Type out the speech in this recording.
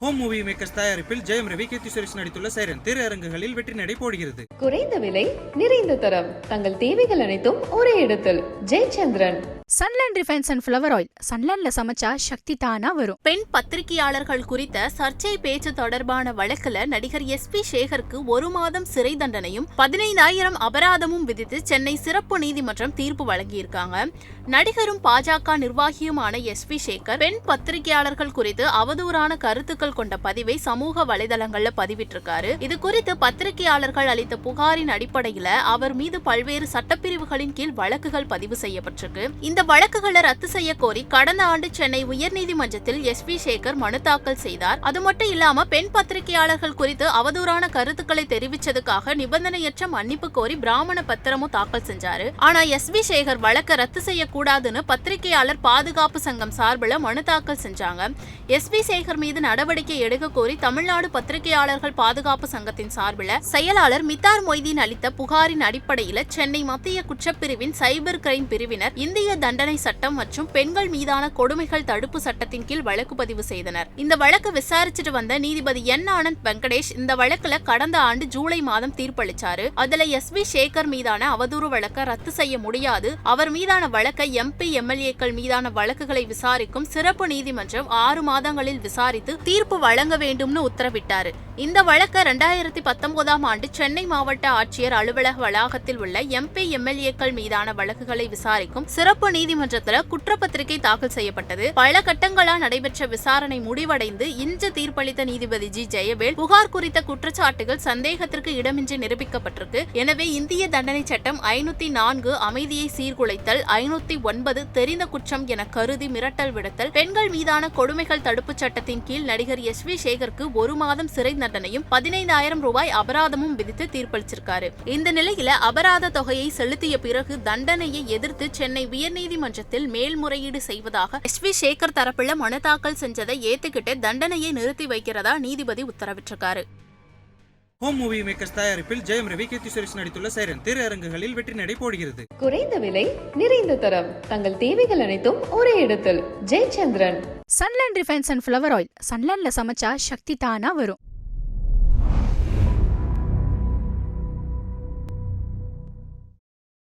Home movie makers தயாரிப்பில் ஜெயம் ரவி கீர்த்தி சுரேஷ் நடித்துள்ள siren. திரையரங்குகளில் வெற்றி நடை போடுகிறது. குறைந்த விலை நிறைந்த தரம். தங்கள் தேவைகள் அனைத்தும் ஒரே இடத்தில். Jayachandran. Sunland refines and flower oil. சன்லேண்ட்ல சமைச்சா சக்தி தானா வரும். பெண் பத்திரிகையாளர்கள் குறித்த சர்ச்சை பேச்சு தொடர்பான வழக்குல நடிகர் எஸ் பி சேகருக்கு ஒரு மாதம் சிறை தண்டனையும் பதினைந்தாயிரம் அபராதமும் விதித்து சென்னை சிறப்பு நீதிமன்றம் தீர்ப்பு வழங்கியிருக்காங்க. நடிகரும் பாஜக நிர்வாகியுமான எஸ் பி சேகர் பெண் பத்திரிகையாளர்கள் குறித்து அவதூறான கருத்துக்கள் கொண்ட பதிவை சமூக வலைதளங்கள்ல பதிவிட்டிருக்காரு. இது குறித்து பத்திரிகையாளர்கள் அளித்த புகாரின் அடிப்படையில அவர் மீது பல்வேறு சட்டப்பிரிவுகளின் கீழ் வழக்குகள் பதிவு செய்யப்பட்டிருக்கு. இந்த வழக்குகளை ரத்து செய்ய கோரி கடந்த ஆண்டு சென்னை உயர்நீதிமன்றத்தில் எஸ் பி சேகர் மனு தாக்கல் செய்தார். அது மட்டும் இல்லாம பெண் பத்திரிகையாளர்கள் குறித்து அவதூறான கருத்துக்களை தெரிவித்ததுக்காக நிபந்தனையற்ற மன்னிப்பு கோரி பிராமண பத்திரமும் தாக்கல் செஞ்சாரு. ஆனா எஸ் பி சேகர் வழக்கை ரத்து செய்யக்கூடாதுன்னு பத்திரிகையாளர் பாதுகாப்பு சங்கம் சார்பில் மனு தாக்கல் செஞ்சாங்க. எஸ் பி சேகர் மீது நடவடிக்கை எடுக்க கோரி தமிழ்நாடு பத்திரிகையாளர்கள் பாதுகாப்பு சங்கத்தின் சார்பில் செயலாளர் மித்தார் மொய்தீன் அளித்த புகாரின் அடிப்படையில் சென்னை மத்திய குற்றப்பிரிவின் சைபர் கிரைம் பிரிவினர் இந்திய தண்டனை சட்டம் மற்றும் பெண்கள் மீதான கொடுமைகள் தடுப்பு சட்டத்தின் கீழ் வழக்கு பதிவு செய்தனர். இந்த வழக்கு விசாரிச்சுட்டு வந்த நீதிபதி என். ஆனந்த் வெங்கடேஷ் இந்த வழக்குல கடந்த ஆண்டு ஜூலை மாதம் தீர்ப்பளிச்சாரு. அதுல எஸ். வி. சேகர் மீதான அவதூறு வழக்கை ரத்து செய்ய முடியாது. அவர் மீதான வழக்கை எம்பி எம்எல்ஏக்கள் மீதான வழக்குகளை விசாரிக்கும் சிறப்பு நீதிமன்றம் ஆறு மாதங்களில் விசாரித்து தீர்ப்பு வழங்க வேண்டும்னு உத்தரவிட்டாரு. இந்த வழக்கு ரெண்டாயிரத்தி பத்தொன்பதாம் ஆண்டு சென்னை மாவட்ட ஆட்சியர் அலுவலக வளாகத்தில் உள்ள எம்பி எம்எல்ஏக்கள் மீதான வழக்குகளை விசாரிக்கும் சிறப்பு நீதிமன்றத்தில் குற்றப்பத்திரிகை தாக்கல் செய்யப்பட்டது. பல கட்டங்களா நடைபெற்ற விசாரணை முடிவடைந்து இன்று தீர்ப்பளித்த நீதிபதி ஜி. ஜெயவேல் புகார் குறித்த குற்றச்சாட்டுகள் சந்தேகத்திற்கு இடமின்றி நிரூபிக்கப்பட்டிருக்கு. எனவே இந்திய தண்டனை சட்டம் ஐநூத்தி நான்கு அமைதியை சீர்குலைத்தல் ஐநூத்தி ஒன்பது தெரிந்த குற்றம் என கருதி மிரட்டல் விடுத்தல் பெண்கள் மீதான கொடுமைகள் தடுப்புச் சட்டத்தின் கீழ் நடிகர் எஸ் வி. சேகருக்கு ஒரு மாதம் சிறை தண்டனையும் பதினைந்தாயிரம் ரூபாய் அபராதமும் விதித்து தீர்ப்பளிச்சிருக்காரு. இந்த நிலையில அபராத தொகையை செலுத்திய பிறகு தண்டனையை எதிர்த்து சென்னை உயர்நீதிமன்றத்தில் மேல்முறையீடு செய்வதாக எஸ் வி சேகர் தரப்புல மனு தாக்கல் செஞ்சதை ஏத்துக்கிட்டு தண்டனையை நிறுத்தி வைக்கிறதா நீதிபதி உத்தரவிட்டிருக்காரு. ஹோம் மூவி மேக்கர்ஸ் தயாரிப்பில் ஜெயம் ரவி கீர்த்தி சுரேஷ் நடித்துள்ள சைரன் திரையரங்குகளில் வெற்றி நடை போடுகிறது. குறைந்த விலை நிறைந்த தரம். தங்கள் தேவைகள் அனைத்தும் ஒரே இடத்தில். Jayachandran. Sunland refines and flower oil சன்லேண்ட்ல சமைச்சா சக்தி தானா வரும்.